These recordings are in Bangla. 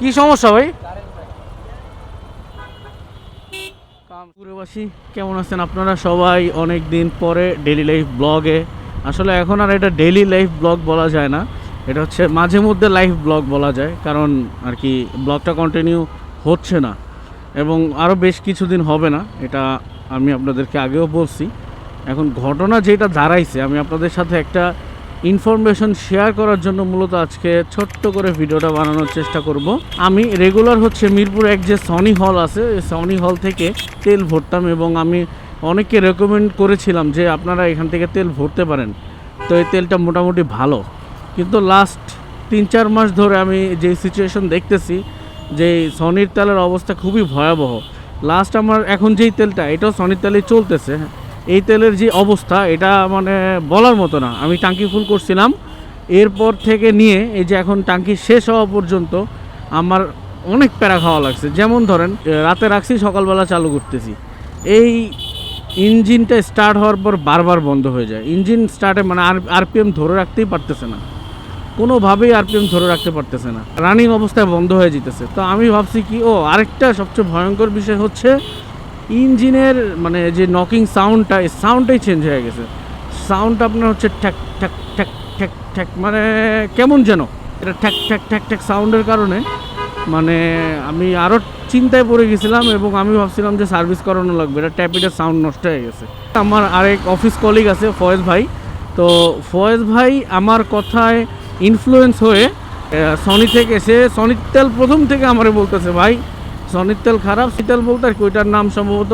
কি সমস্যা ভাই? পুরবাসী, কেমন আছেন আপনারা সবাই? অনেক দিন পরে ডেলি লাইফ ব্লগে আসলে এখন আর এটা ডেলি লাইফ ব্লগ বলা যায় না। এটা হচ্ছে মাঝে মধ্যে লাইফ ব্লগ বলা যায়, কারণ আর কি ব্লগটা কন্টিনিউ হচ্ছে না। এবং আরও বেশ কিছুদিন হবে না, এটা আমি আপনাদেরকে আগেও বলছি। এখন ঘটনা যেটা দাঁড়াইছে, আমি আপনাদের সাথে একটা ইনফরমেশন শেয়ার করার জন্য মূলত আজকে ছোট্ট করে ভিডিওটা বানানোর চেষ্টা করব। আমি রেগুলার হচ্ছে মিরপুর এক যে সনি হল আছে সনি হল থেকে তেল ভরতাম এবং আমি অনেককে রেকমেন্ড করেছিলাম যে আপনারা এখান থেকে তেল ভরতে পারেন। তো এই তেলটা মোটামুটি ভালো। কিন্তু লাস্ট তিন চার মাস ধরে আমি যে সিচুয়েশন দেখতেছি যে সনির তেলের অবস্থা খুবই ভয়াবহ। লাস্ট আমার এখন যেই তেলটা, এটাও সনির তেলেই চলতেছে। এই তেলের যে অবস্থা, এটা মানে বলার মতো না। আমি টাঙ্কি ফুল করছিলাম। এরপর থেকে নিয়ে এই যে এখন টাঙ্কি শেষ হওয়া পর্যন্ত আমার অনেক প্যারা খাওয়া লাগছে। যেমন ধরেন রাতে রাখছি, সকালবেলা চালু করতেছি। এই ইঞ্জিনটা স্টার্ট হওয়ার পর বারবার বন্ধ হয়ে যায়। ইঞ্জিন স্টার্টে মানে আর আরপিএম ধরে রাখতেই পারতেছে না। কোনোভাবেই আরপিএম ধরে রাখতে পারতেছে না। রানিং অবস্থায় বন্ধ হয়ে যেতেছে। তো আমি ভাবছি কি, ও আরেকটা সবচেয়ে ভয়ঙ্কর বিষয় হচ্ছে ইঞ্জিনের মানে যে নকিং সাউন্ডটা এই সাউন্ডটাই চেঞ্জ হয়ে গেছে। সাউন্ডটা আপনার হচ্ছে ঠ্যাক ঠ্যাক ঠ্যাক ঠ্যাক ঠ্যাক মানে কেমন যেন। এটা ঠ্যাক ঠ্যাক ঠ্যাক ঠ্যাক সাউন্ডের কারণে। মানে আমি আরও চিন্তায় পড়ে গেছিলাম এবং আমি ভাবছিলাম যে সার্ভিস করানো লাগবে। এটা ট্যাপিটের সাউন্ড নষ্ট হয়ে গেছে। আমার আরেক অফিস কলিগ আছে, ফয়েজ ভাই। তো ফয়েজ ভাই আমার কথায় ইনফ্লুয়েন্স হয়ে সনি থেকে এসে সনির তেল প্রথম থেকে আমারে বলতেছে, ভাই সনির তেল খারাপ শীতল বলতে আর কি, ওইটার নাম সম্ভবত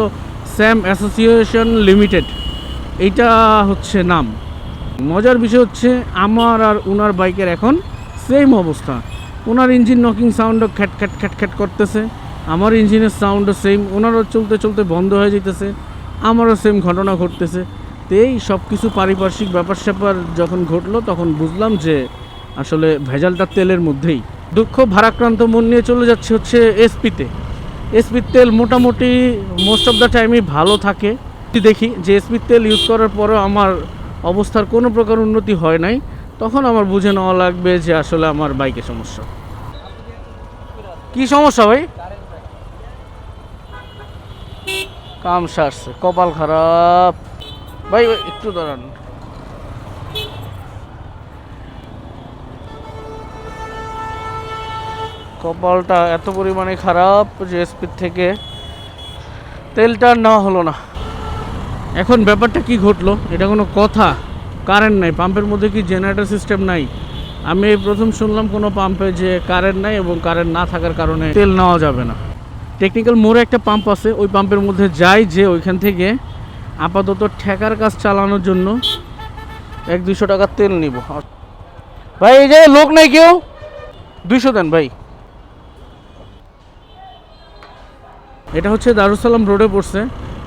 স্যাম অ্যাসোসিয়েশন লিমিটেড। এইটা হচ্ছে নাম। মজার বিষয় হচ্ছে, আমার আর ওনার বাইকের এখন সেম অবস্থা। ওনার ইঞ্জিন নকিং সাউন্ডও খ্যাট খ্যাট খ্যাট খ্যাট করতেছে। আমার ইঞ্জিনের সাউন্ডও সেম ওনারও চলতে চলতে বন্ধ হয়ে যেতেছে আমারও সেম ঘটনা ঘটতেছে। তো এই সব কিছু পারিপার্শ্বিক ব্যাপার স্যাপার যখন ঘটলো, তখন বুঝলাম যে আসলে ভেজালটা তেলের মধ্যেই। দুঃখ ভারাক্রান্ত মন নিয়ে চলে যাচ্ছে হচ্ছে এসপিতে এসপির তেল মোটামুটি মোস্ট অফ দ্য টাইমই ভালো থাকে। দেখি যে এসপির তেল ইউজ করার পরেও আমার অবস্থার কোনো প্রকার উন্নতি হয় নাই, তখন আমার বুঝে নেওয়া লাগবে যে আসলে আমার বাইকে সমস্যা। কি সমস্যা ভাই? কাম সারছে, কপাল খারাপ। ভাই, একটু দাঁড়ান। কপালটা এত পরিমাণে খারাপ যে স্পিড থেকে তেলটা নেওয়া হলো না। এখন ব্যাপারটা কি ঘটলো? এটা কোনো কথা? কারেন্ট নাই, পাম্পের মধ্যে কি জেনারেটর সিস্টেম নাই? আমি এই প্রথম শুনলাম কোনো পাম্পে যে কারেন্ট নাই এবং কারেন্ট না থাকার কারণে তেল নেওয়া যাবে না। টেকনিক্যাল মোড়ে একটা পাম্প আছে, ওই পাম্পের মধ্যে যাই যে ওইখান থেকে আপাতত ঠেকার কাজ চালানোর জন্য এক দুশো টাকার তেল নিব। ভাই, এই যে লোক নাই কেউ? দুইশো দেন ভাই। এটা হচ্ছে দারুসালাম রোডে পড়ছে।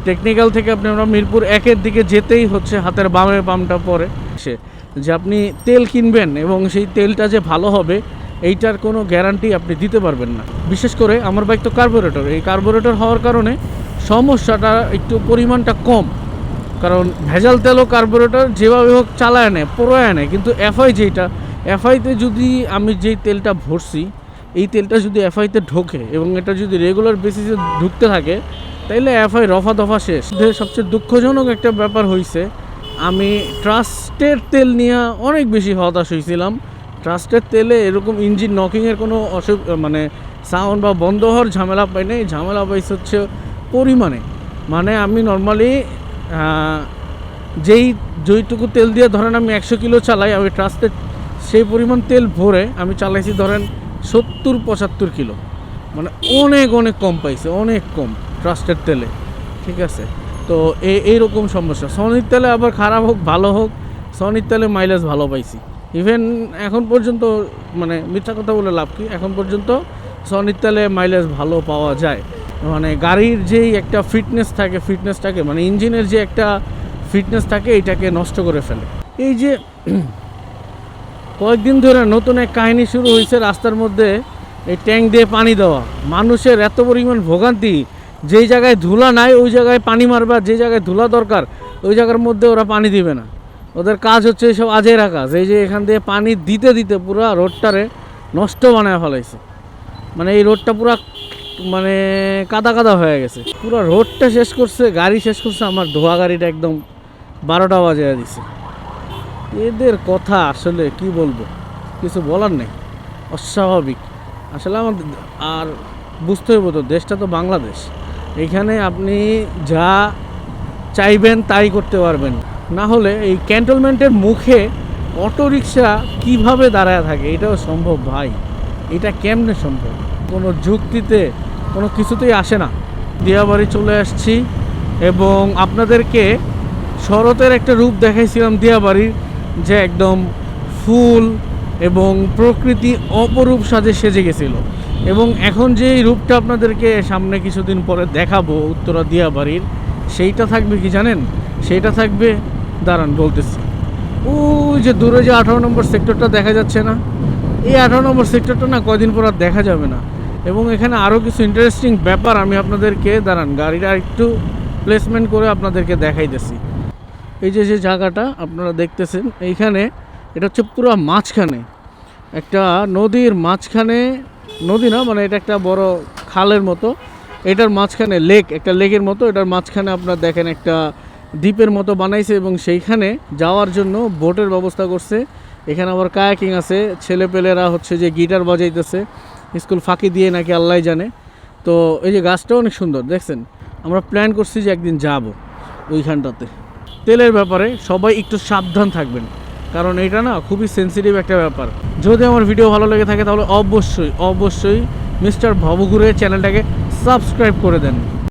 টেকনিক্যাল থেকে আপনি আমরা মিরপুর একের দিকে যেতেই হচ্ছে, হাতের বামে পাম্পটা পরে। সে, যে আপনি তেল কিনবেন এবং সেই তেলটা যে ভালো হবে, এইটার কোনো গ্যারান্টি আপনি দিতে পারবেন না। বিশেষ করে আমার বাইক তো কার্বোরেটর এই কার্বোরেটর হওয়ার কারণে সমস্যাটা একটু পরিমাণটা কম। কারণ ভেজাল তেলও কার্বোরেটর যেভাবে হোক চালায় নেয় পুরোয় নেয়, কিন্তু এফআই যেটা এফআইতে যদি আমি যেই তেলটা ভরছি এই তেলটা যদি এফআইতে ঢোকে এবং এটা যদি রেগুলার বেসিসে ঢুকতে থাকে, তাইলে এফআই রফা দফা শেষ। সবচেয়ে দুঃখজনক একটা ব্যাপার হয়েছে আমি ট্রাস্টের তেল নিয়ে অনেক বেশি হতাশ হয়েছিলাম ট্রাস্টের তেলে এরকম ইঞ্জিন নকিংয়ের কোনো অসুখ মানে সাউন্ড বা বন্ধ হওয়ার ঝামেলা পাই নাই। ঝামেলা পাইছে হচ্ছে পরিমাণে। মানে আমি নর্মালি যেই যেইটুকু তেল দিয়ে ধরেন আমি একশো কিলো চালাই, আমি ট্রাস্টের সেই পরিমাণ তেল ভরে আমি চালাইছি ধরেন সত্তর, পঁচাত্তর কিলো। মানে অনেক অনেক কম পাইছে, অনেক কম ট্রাস্টের তেলে। ঠিক আছে? তো এই এইরকম সমস্যা। সনির তেলে আবার খারাপ হোক, ভালো হোক, সনির তেলে মাইলেজ ভালো পাইছি। ইভেন এখন পর্যন্ত মানে মিথ্যা কথা বলে লাভ কি? এখন পর্যন্ত সনির তেলে মাইলেজ ভালো পাওয়া যায়। মানে গাড়ির যেই একটা ফিটনেস থাকে ফিটনেসটাকে মানে ইঞ্জিনের যে একটা ফিটনেস থাকে, এটাকে নষ্ট করে ফেলে। এই যে কয়েকদিন ধরে নতুন এক কাহিনী শুরু হয়েছে রাস্তার মধ্যে এই ট্যাঙ্ক দিয়ে পানি দেওয়া। মানুষের এত পরিমাণ ভোগান্তি, যেই জায়গায় ধুলা নাই, ওই জায়গায় পানি মারবা, যে জায়গায় ধুলা দরকার, ওই জায়গার মধ্যে ওরা পানি দিবে না। ওদের কাজ হচ্ছে এইসব আজেরা কাজ এই যে এখান দিয়ে পানি দিতে দিতে পুরো রোডটারে নষ্ট বানায় ফেলাইছে। মানে এই রোডটা পুরো মানে কাদা কাদা হয়ে গেছে। পুরো রোডটা শেষ করছে, গাড়ি শেষ করছে, আমার ধোয়া গাড়িটা একদম বারোটা বাজে দিছে। এদের কথা আসলে কি বলব? কিছু বলার নেই। অস্বাভাবিক। আসলে আমার আর বুঝতে হইব তো, দেশটা তো বাংলাদেশ। এখানে আপনি যা চাইবেন তাই করতে পারবেন। না হলে এই ক্যান্টনমেন্টের মুখে অটো রিক্সা কীভাবে দাঁড়ায় থাকে, এটাও সম্ভব ভাই। এটা কেমনে সম্ভব? কোনো যুক্তিতে, কোনো কিছুতেই আসে না। দিয়াবাড়ি চলে আসছি এবং আপনাদেরকে শরতের একটা রূপ দেখাইছিলাম দিয়াবাড়ির। যে একদম ফুল এবং প্রকৃতি অপরূপ সাজে সেজে গেছিল। এবং এখন যে রূপটা আপনাদেরকে সামনে কিছুদিন পরে দেখাবো উত্তরা দিয়াবাড়ির, সেইটা থাকবে কি জানেন? সেইটা থাকবে, দাঁড়ান বলতেছি। ওই যে দূরে যে আঠারো নম্বর সেক্টরটা দেখা যাচ্ছে না? এই আঠারো নম্বর সেক্টরটা না কয়দিন পর আর দেখা যাবে না। এবং এখানে আরও কিছু ইন্টারেস্টিং ব্যাপার আমি আপনাদেরকে, দাঁড়ান, গাড়িটা একটু প্লেসমেন্ট করে আপনাদেরকে দেখাইতেছি। এই যে যে জায়গাটা আপনারা দেখতেছেন, এইখানে এটা হচ্ছে পুরো মাঝখানে। একটা নদীর মাঝখানে, নদী না মানে এটা একটা বড় খালের মতো। এটার মাঝখানে লেক একটা লেকের মতো। এটার মাঝখানে আপনার দেখেন একটা দ্বীপের মতো বানাইছে এবং সেইখানে যাওয়ার জন্য বোটের ব্যবস্থা করছে। এখানে আবার কায়াকিং আছে, ছেলেপেলেরা হচ্ছে যে গিটার বাজাইতেছে। স্কুল ফাঁকি দিয়ে নাকি আল্লাহ জানে। তো এই যে গাছটাও অনেক সুন্দর, দেখছেন? আমরা প্ল্যান করছি যে একদিন যাব ওইখানটাতে। তেলের ব্যাপারে সবাই একটু সাবধান থাকবেন। কারণ এটা না খুবই সেন্সিটিভ একটা ব্যাপার। যদি আমার ভিডিও ভালো লেগে থাকে তাহলে অবশ্যই অবশ্যই মিস্টার ভবঘুরের চ্যানেলটাকে সাবস্ক্রাইব করে দেন।